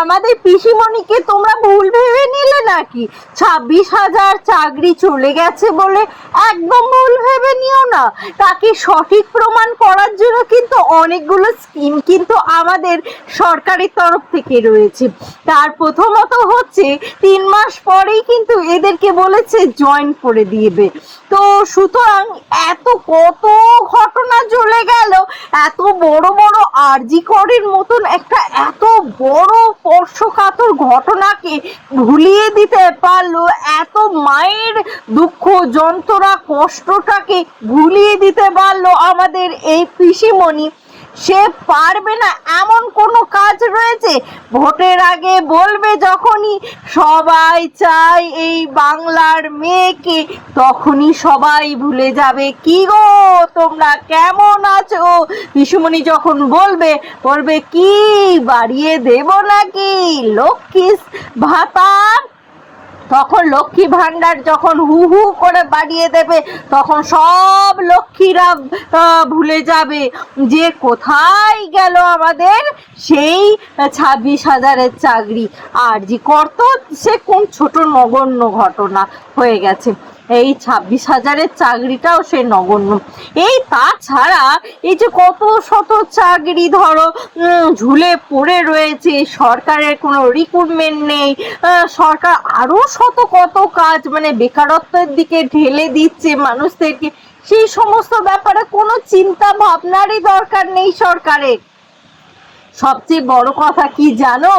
আমাদের পিসিমণিকে তোমরা ভুল ভেবে নিলে নাকি? ছাব্বিশ হাজার চাকরি চলে গেছে বলে একদম ভুল ভেবে নিও না। তাকে সঠিক প্রমাণ করার জন্য কিন্তু অনেকগুলো স্কিম কিন্তু আমাদের সরকারের তরফ থেকে রয়েছে। তার প্রথমত হচ্ছে, তিন মাস পরেই কিন্তু এদেরকে বলেছে জয়েন করে দিবে। তো সুতরাং এত কত ঘটনা চলে গেল, এত বড় বড় আরজি করের মতন একটা, এত বড় স্পর্শকাতর ঘটনাকে ভুলিয়ে দিতে পারল, এত মায়ের দুঃখ, যন্ত্রণা, কষ্টটাকে ভুলিয়ে দিতে পারল আমাদের এই পিসিমণি। সে পারবে না, এমন কোনো কাজ রয়েছে? ভোটের আগে বলবে যখনই, সবাই চায় এই বাংলার মেয়েকে, তখনই সবাই ভুলে যাবে। কি গো, তোমরা কেমন আছো? পিসুমণি যখন বলবে বলবে, কি, বাড়িয়ে দেব নাকি? লক্ষ্মী ভাতার তখন লক্ষ্মী ভাণ্ডার যখন হু হু করে বাড়িয়ে দেবে, তখন সব লক্ষ্মীরা ভুলে যাবে যে কোথায় গেল আমাদের সেই ছাব্বিশ হাজারের চাকরি। আর জি কর্ত সে কোন ছোট নগণ্য ঘটনা হয়ে গেছে। এই ছাব্বিশ হাজারের চাকরিটাও সে নগণ্য। এই তাছাড়া এই যে কত শত চাকরি ধরো ঝুলে পড়ে রয়েছে, সরকারের কোনো রিক্রুটমেন্ট নেই সরকার আরও শত কত কাজ মানে বেকারত্বের দিকে ঢেলে দিচ্ছে মানুষদেরকে। সেই সমস্ত ব্যাপারে কোনো চিন্তা ভাবনারই দরকার নেই সরকারের। সবচেয়ে বড় কথা কি জানো?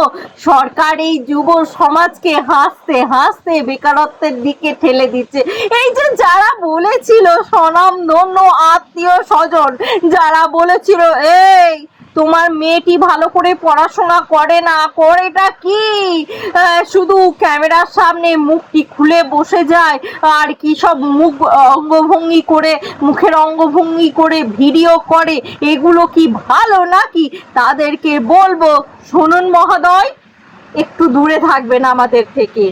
সরকার এই যুব সমাজকে হাসতে হাসতে বেকারত্বের দিকে ঠেলে দিচ্ছে। এই যে যারা বলেছিল, সনাম ধন্য আত্মীয় স্বজন, যারা বলেছিল, এই তোমার মেয়েটি ভালো করে পড়াশোনা করে না করেটা কি? শুধু ক্যামেরার সামনে মুখটি খুলে বসে যায়, আর কি সব মুখ অঙ্গভঙ্গি করে, মুখের অঙ্গভঙ্গি করে ভিডিও করে, এগুলো কি ভালো নাকি? তাদেরকে বলব, শুনুন মহোদয়, একটু দূরে থাকবেন আমাদের থেকে।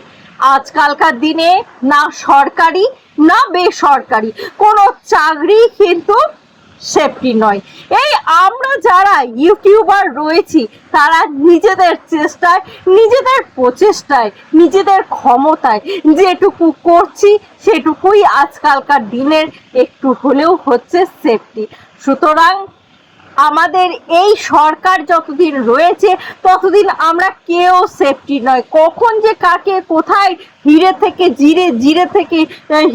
আজকালকার দিনে না সরকারি, না বেসরকারি, কোনো চাকরি কিন্তু সেফটি নয়। এই আমরা যারা ইউটিউবার রয়েছি, তারা নিজেদের চেষ্টায়, নিজেদের প্রচেষ্টায়, নিজেদের ক্ষমতায় যেটুকু করছি, সেটুকুই আজকালকার দিনের একটু হলেও হচ্ছে সেফটি সুতরাং আমাদের এই সরকার যতদিন রয়েছে, ততদিন আমরা কেউ সেফটি নয়। কখন যে কাকে কোথায় হিরে থেকে জিরে জিরে থেকে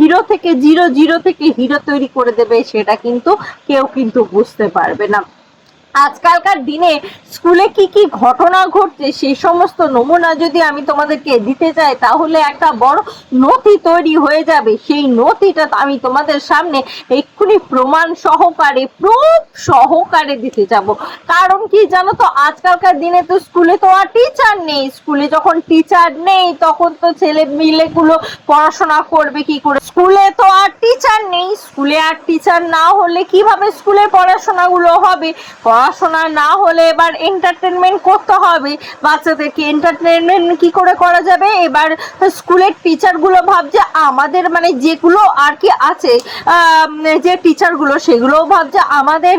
হিরো থেকে জিরো জিরো থেকে হিরো তৈরি করে দেবে, সেটা কিন্তু কেউ কিন্তু বুঝতে পারবে না। আজকালকার দিনে স্কুলে কি কি ঘটনা ঘটছে সেই সমস্ত নমুনা যদি আমি তোমাদেরকে দিতে চাই, তাহলে একটা বড় নথি তৈরি হয়ে যাবে। সেই নথিটা আমি তোমাদের সামনে এক্ষুনি প্রমাণ সহকারে, প্রুফ সহকারে দিতে যাব। কারণ কি জানো তো, আজকালকার দিনে তো স্কুলে তো আর টিচার নেই। স্কুলে যখন টিচার নেই, তখন তো ছেলে মিলেগুলো পড়াশোনা করবে কি করে? স্কুলে তো আর টিচার নেই। স্কুলে আর টিচার না হলে কীভাবে স্কুলের পড়াশোনাগুলো হবে? পড়াশোনা না হলে এবার এন্টারটেনমেন্ট করতে হবে। বাচ্চাদেরকে এন্টারটেনমেন্ট কি করে করা যাবে? এবার স্কুলের টিচারগুলো ভাবছে, আমাদের মানে যেগুলো আর কি আছে যে টিচারগুলো সেগুলোও ভাবছে, আমাদের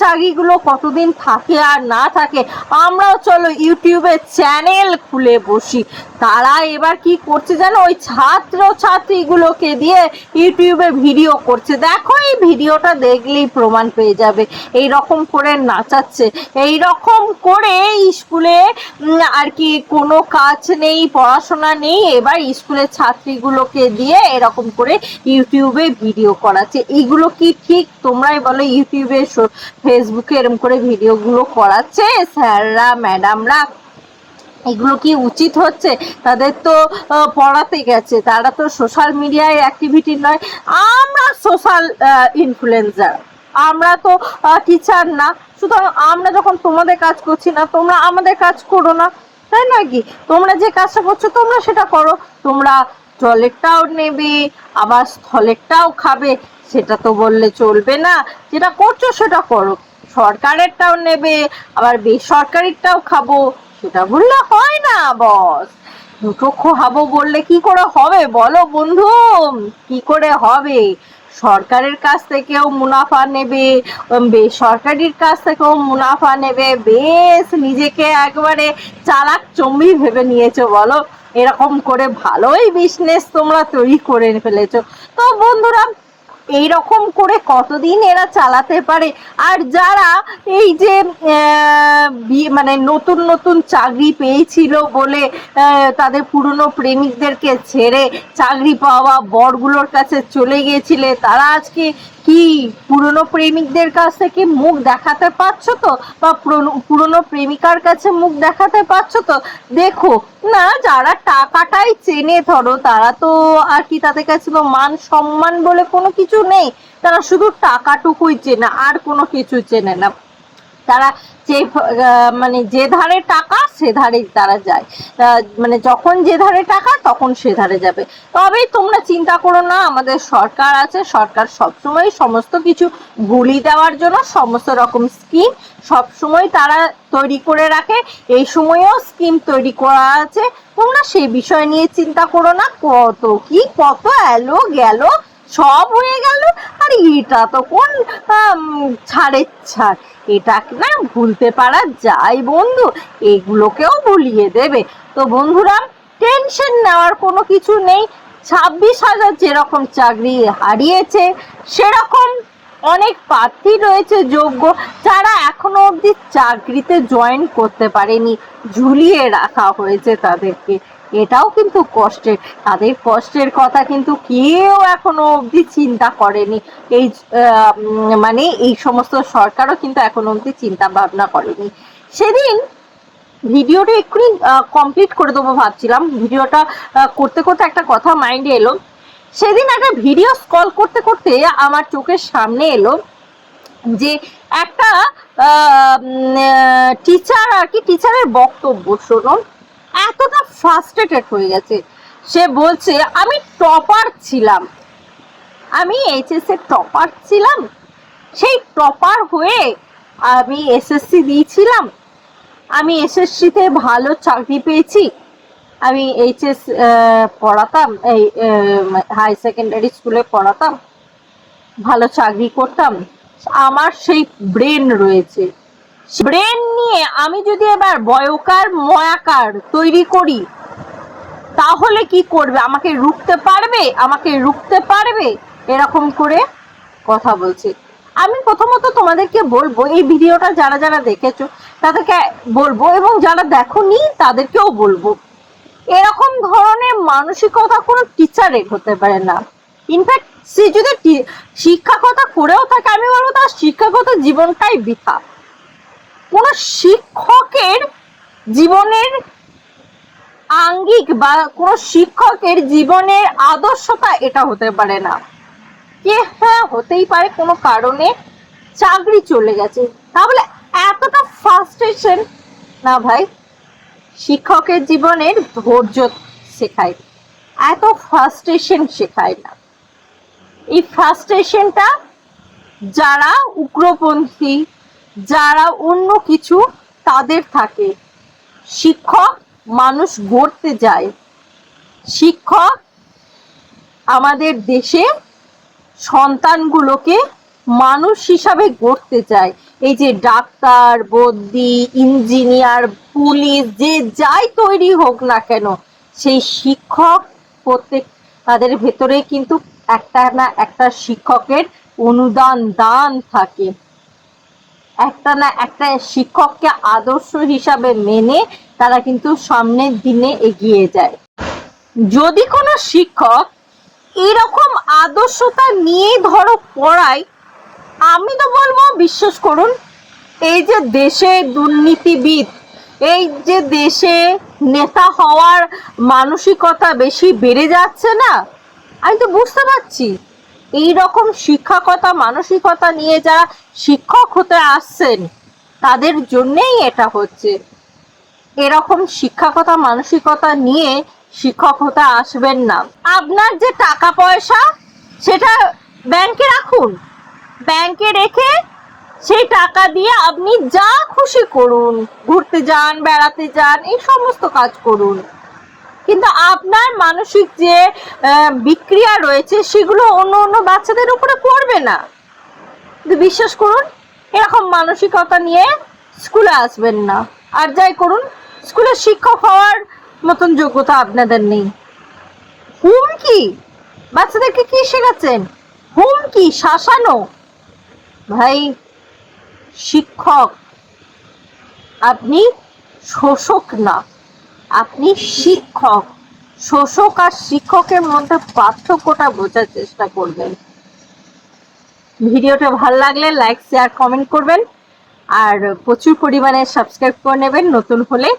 চাকরিগুলো কতদিন থাকে আর না থাকে। আমরাও চলো ইউটিউবে চ্যানেল খুলে বসি। তারা এবার কি করছে জানো? ওই ছাত্র ছাত্রীগুলোকে দিয়ে ইউটিউবে ভিডিও করছে। দেখো এই ভিডিওটা দেখলেই প্রমাণ পেয়ে যাবে। এই রকম করে নাচাচ্ছে এই রকম করে স্কুলে আর কি কোনো কাজ নেই, পড়াশোনা নেই, এবার স্কুলের ছাত্রীগুলোকে দিয়ে এরকম করে ইউটিউবে ভিডিও করাচ্ছে। এইগুলো কি ঠিক? তোমরাই বলো, ইউটিউবে ফেসবুকে এরকম করে ভিডিওগুলো করাচ্ছে স্যাররা, ম্যাডামরা? এগুলো কি উচিত হচ্ছে? তাদের তো পড়াতে গেছে। তারা তো সোশ্যাল মিডিয়ায় অ্যাক্টিভিটি নয়। আমরা সোশ্যাল ইনফ্লুয়েন্সার আমরা তো টিচার না। সুতরাং আমরা যখন তোমাদের কাজ করছি না, তোমরা আমাদের কাজ করো না। তাই নয় কি? তোমরা যে কাজটা করছ, তোমরা সেটা করো। তোমরা জলেরটাও নেবে, আবার স্থলেরটাও খাবে। সেটা তো বললে চলবে না। যেটা করছ, সেটা করো। সরকারেরটাও নেবে, আবার বেসরকারিটাও খাব। সেটা বললে হয় না, বস। দুটো খাব বললে কি করে হবে? বলো বন্ধু, কি করে হবে? সরকারের কাছ থেকেও মুনাফা নেবে বেসরকারির কাছ থেকেও মুনাফা নেবে। বেশ, নিজেকে একবারে চালাক চম্বি ভেবে নিয়েছো বলো। এরকম করে ভালোই বিজনেস তোমরা তৈরি করে ফেলেছো। তো বন্ধুরা এইরকম করে কতদিন এরা চালাতে পারে? আর যারা এই যে মানে নতুন নতুন চাকরি পেয়েছিল বলে তাদের পুরনো প্রেমিকদেরকে ছেড়ে চাকরি পাওয়া বরগুলোর কাছে চলে গিয়েছিলে, তারা আজকে কি পুরনো প্রেমিকদের কাছ থেকে মুখ দেখাতে পারছ তো? বা পুরনো প্রেমিকার কাছে মুখ দেখাতে পারছ তো? দেখো, না, যারা টাকাটাই চেনে ধরো, তারা তো আর কি তাদের কাছে মান সম্মান বলে কোনো কিছু নেই। তারা শুধু টাকাটুকুই চেনে, আর কোনো কিছু চেনে না। তারা যে মানে যে ধারে টাকা, সে ধারেই তারা যায়। মানে যখন যে ধারে টাকা, তখন সে ধারে যাবে। তবে তোমরা চিন্তা করো না, আমাদের সরকার আছে। সরকার সবসময় সমস্ত কিছু গুলি দেওয়ার জন্য সমস্ত রকম স্কিম সবসময় তারা তৈরি করে রাখে। এই সময়েও স্কিম তৈরি করা আছে। তোমরা সেই বিষয় নিয়ে চিন্তা করো না, কত কি, কত এলো, গেল সব হয়ে গেল। আর এটা তো কোন ছাড়ের ছাড়? এটা না ভুলতে পারা যায় বন্ধু। এগুলোকেও ভুলিয়ে দেবে। তো বন্ধুরা টেনশন নেওয়ার কোনো কিছু নেই। ছাব্বিশ হাজার যেরকম চাকরি হারিয়েছে, সেরকম অনেক প্রার্থী রয়েছে যোগ্য, যারা এখনও অবধি চাকরিতে জয়েন করতে পারেনি। ঝুলিয়ে রাখা হয়েছে তাদেরকে। এটাও কিন্তু কষ্টের। তাদের কষ্টের কথা কিন্তু কেউ এখনও অবধি চিন্তা করেনি। এই মানে এই সমস্ত সরকারও কিন্তু এখনও অবধি চিন্তা ভাবনা করেনি। সেদিন ভিডিওটা এক্ষুনি কমপ্লিট করে দেবো ভাবছিলাম। ভিডিওটা করতে করতে একটা কথা মাইন্ডে এলো। সেদিন একটা ভিডিও স্কল করতে করতে আমার চোখের সামনে এলো যে একটা টিচার আর কি টিচারের বক্তব্য, শোনো। এতটা ফ্রাস্ট্রেটেড হয়ে গেছে। সে বলছে, আমি টপার ছিলাম। আমি এইচএস এর টপার ছিলাম। সেই টপার হয়ে আমি এসএসসি দিয়েছিলাম। আমি এসএসসিতে ভালো চাকরি পেয়েছি। আমি এইচএস পড়াতাম, এই হাই সেকেন্ডারি স্কুলে পড়াতাম। ভালো চাকরি করতাম। আমার সেই ব্রেন রয়েছে। ব্রেন নিয়ে আমি যদি এবার বয়কার ময়াকার তৈরি করি, তাহলে কি করবে? আমাকে রুখতে পারবে? আমাকে রুখতে পারবে? এরকম করে কথা বলছে। আমি প্রথমত তোমাদেরকে বলব, এই ভিডিওটা যারা যারা দেখেছ, তাদেরকে বলব এবং যারা দেখোনি, তাদেরকেও বলব। এরকম ধরনের মানসিকতা কোনো টিচারের হতে পারে না। ইনফ্যাক্ট সে যদি শিক্ষকতা করেও থাকে, আমি বলব তার শিক্ষকতা জীবনটাই বৃথা। শিক্ষকের জীবনের আঙ্গিক বা কোনো শিক্ষকের জীবনের আদর্শতা এটা হতে পারে না। যে হ্যাঁ হতেই পারে, কোনো কারণে চাকরি চলে গেছে। তাহলে এতটা ফার্স্ট্রেশন না ভাই, শিক্ষকের জীবনের ধৈর্য শেখায়, এত ফার্স্ট্রেশন শেখায় না। এই ফার্স্ট্রেশনটা যারা উগ্রপন্থী যারা অন্য কিছু তাদের থাকে। শিক্ষক মানুষ গড়তে যায়। শিক্ষক আমাদের দেশে সন্তানগুলোকে মানুষ হিসাবে গড়তে চায়। এই যে ডাক্তার বদ্যি ইঞ্জিনিয়ার, পুলিশ, যে যাই তৈরি হোক না কেন, সেই শিক্ষক প্রত্যেক তাদের ভেতরে কিন্তু একটা না একটা শিক্ষকের অনুদান, দান থাকে। একটা না একটা শিক্ষককে আদর্শ হিসাবে মেনে তারা কিন্তু সামনের দিনে এগিয়ে যায়। যদি কোনো শিক্ষক এরকম আদর্শতা নিয়ে ধরো পড়ায়, আমি তো বলব বিশ্বাস করুন, এই যে দেশে দুর্নীতিবিদ, এই যে দেশে নেতা হওয়ার মানসিকতা বেশি বেড়ে যাচ্ছে না, আমি তো বুঝতে পারছি। এই রকম শিক্ষকতা, মানসিকতা নিয়ে যারা শিক্ষক হতে আসছেন, তাদের জন্যেই এটা হচ্ছে। এরকম শিক্ষকতা, মানসিকতা নিয়ে শিক্ষক হতে আসবেন না। আপনার যে টাকা পয়সা, সেটা ব্যাংকে রাখুন। ব্যাংকে রেখে সেই টাকা দিয়ে আপনি যা খুশি করুন। ঘুরতে যান, বেড়াতে যান, এই সমস্ত কাজ করুন। কিন্তু আপনার মানসিক যে বিক্রিয়া রয়েছে, সেগুলো অন্য অন্য বাচ্চাদের উপরে পড়বে না। বিশ্বাস করুন, এরকম মানসিকতা নিয়ে স্কুলে আসবেন না। আর যাই করুন, স্কুলে শিক্ষক হওয়ার মতন যোগ্যতা আপনাদের নেই। হুমকি বাচ্চাদেরকে কি শেখাচ্ছেন? হুমকি শাসানো? ভাই, শিক্ষক, আপনি শোষক না। আপনি শিক্ষক, শোষক আর শিক্ষকের মধ্যে পার্থক্যটা বোঝার চেষ্টা করবেন। ভিডিওটা ভালো লাগলে লাইক শেয়ার কমেন্ট করবেন আর প্রচুর পরিমাণে সাবস্ক্রাইব করে নেবেন নতুন হলে।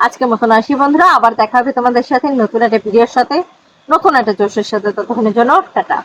আজকের মতন আসি বন্ধুরা, আবার দেখা হবে তোমাদের সাথে নতুন একটা ভিডিওর সাথে। নতুন একটা জোশের সাথে, ততক্ষণের জন্য টাটা।